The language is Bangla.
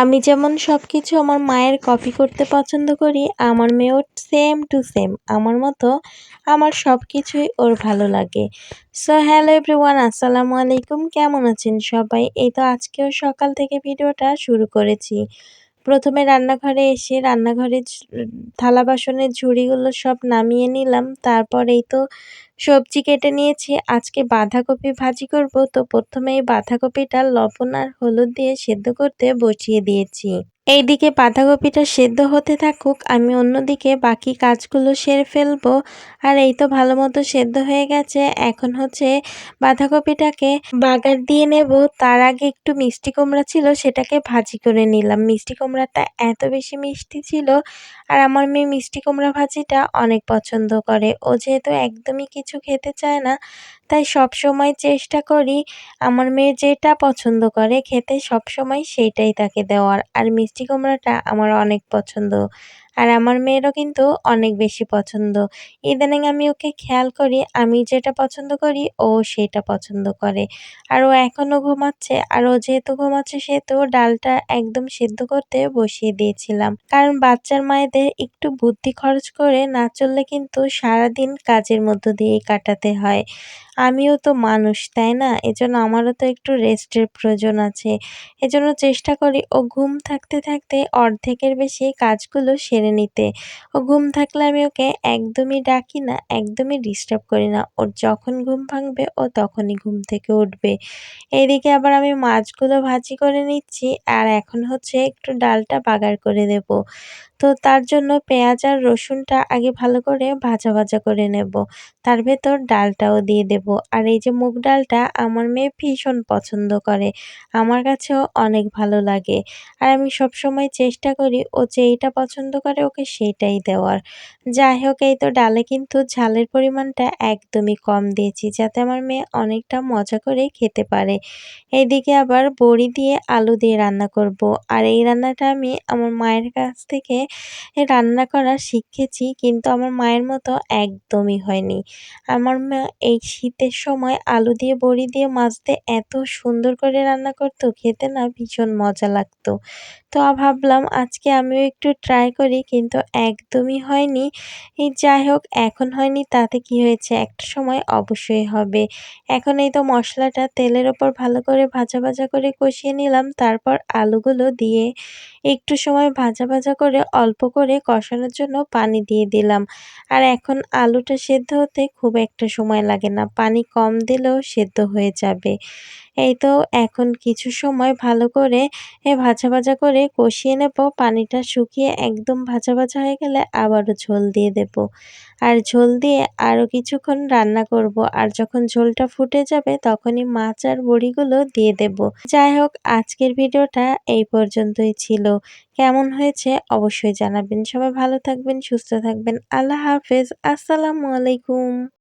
আমি যেমন সব কিছু আমার মায়ের কপি করতে পছন্দ করি, আমার মেয়েও সেম টু সেম আমার মতো আমার সব কিছুই ওর ভালো লাগে। সো হ্যালো এভরিওয়ান আসসালামু আলাইকুম। কেমন আছেন সবাই? এই তো আজকেও সকাল থেকে ভিডিওটা শুরু করেছি। প্রথমে রান্নাঘরে এসে রান্নাঘরে থালা বাসনের ঝুড়িগুলো সব নামিয়ে নিলাম। তারপর এই তো সবজি কেটে নিয়েছি, আজকে বাঁধাকপি ভাজি করব। তো প্রথমে এই বাঁধাকপিটা লবণ আর হলুদ দিয়ে সেদ্ধ করতে বসিয়ে দিয়েছি। এইদিকে বাঁধাকপিটা সেদ্ধ হতে থাকুক, আমি অন্যদিকে বাকি কাজগুলো সেরে ফেলব। আর এই তো ভালো মতো সেদ্ধ হয়ে গেছে, এখন হচ্ছে বাঁধাকপিটাকে বাগার দিয়ে নেব। তার আগে একটু মিষ্টি কুমড়া ছিল, সেটাকে ভাজি করে নিলাম। মিষ্টি কুমড়াটা এত বেশি মিষ্টি ছিল, আর আমার মেয়ে মিষ্টি কুমড়া ভাজিটা অনেক পছন্দ করে। ও যেহেতু একদমই কিছু খেতে চায় না। তাই সব সময় চেষ্টা করি আমার মেয়ে যেটা পছন্দ করে খেতে সব সময় সেটাই তাকে দেওয়ার। আর মিষ্টি কুমড়াটা আমার অনেক পছন্দ। আর আমার মেয়েরও কিন্তু অনেক বেশি পছন্দ। ইদানিং আমি ওকে খেয়াল করি, আমি যেটা পছন্দ করি, ও সেটা পছন্দ করে। আর ও এখনও ঘুমাচ্ছে, আর ও যেহেতু ঘুমাচ্ছে সেহেতু ডালটা একদম সেদ্ধ করতে বসিয়ে দিয়েছিলাম। কারণ বাচ্চার মায়েদের একটু বুদ্ধি খরচ করে না চললে কিন্তু সারাদিন কাজের মধ্য দিয়েই কাটাতে হয়। আমিও তো মানুষ, তাই না? এজন্য আমারও তো একটু রেস্টের প্রয়োজন আছে। এজন্য চেষ্টা করি, ও ঘুম থাকতে থাকতে অর্ধেকের বেশি কাজগুলো সেরে নিতে। ও ঘুম থাকলে আমি ওকে একদমই ডাকি না, একদমই ডিস্টার্ব করি না। ওর যখন ঘুম ভাঙবে, ও তখনই ঘুম থেকে উঠবে। এইদিকে আবার আমি মাছগুলো ভাজি করে নিচ্ছি আর এখন হচ্ছে একটু ডালটা বাগার করে দেব। তো তার জন্য পেঁয়াজ আর রসুনটা আগে ভালো করে ভাজা ভাজা করে নেব। তার ভেতর ডালটাও দিয়ে দেব। আর এই যে মুগ ডালটা আমার মেয়ে ভীষণ পছন্দ করে। আমার কাছেও অনেক ভালো লাগে। আর আমি সব সময় চেষ্টা করি ও যেইটা পছন্দ করে ওকে সেইটাই দেওয়ার। যাই হোক, এই তো ডালে কিন্তু ঝালের পরিমাণটা একদমই কম দিয়েছি, যাতে আমার মেয়ে অনেকটা মজা করে খেতে পারে। এইদিকে আবার বড়ি দিয়ে আলু দিয়ে রান্না করব। আর এই রান্নাটা আমি আমার মায়ের কাছ থেকে রান্না করা শিখেছি, কিন্তু আমার মায়ের মতো একদমই হয়নি। আমার মা এই শীতের সময় আলু দিয়ে, বড়ি দিয়ে মাছ দিয়ে এত সুন্দর করে রান্না করতো, খেতে না ভীষণ মজা লাগতো। তো ভাবলাম আজকে আমিও একটু ট্রাই করি কিন্তু একদমই হয়নি। যাই হোক, এখন হয়নি, তাতে কি হয়েছে? একটা সময় অবশ্যই হবে। এখন এই তো মশলাটা তেলের ওপর ভালো করে ভাজা ভাজা করে কষিয়ে নিলাম। তারপর আলুগুলো দিয়ে একটু সময় ভাজা ভাজা করে অল্প করে কষানোর জন্য পানি দিয়ে দিলাম। আর এখন আলুটা সেদ্ধ হতে খুব একটা সময় লাগে না। পানি কম দিলেও সেদ্ধ হয়ে যাবে। এই তো এখন কিছু সময় ভালো করে ভাজা ভাজা করে কষিয়ে নেব। পানিটা শুকিয়ে একদম ভাজা ভাজা হয়ে গেলে আবারও ঝোল দিয়ে দেব। আর ঝোল দিয়ে আরও কিছুক্ষণ রান্না করব। আর যখন ঝোলটা ফুটে যাবে তখনই মাছ আর বড়িগুলো দিয়ে দেব। যাই হোক, আজকের ভিডিওটা এই পর্যন্তই ছিল। কেমন হয়েছে অবশ্যই জানাবেন। সবাই ভালো থাকবেন, সুস্থ থাকবেন। আল্লাহ হাফেজ। আসসালামু আলাইকুম।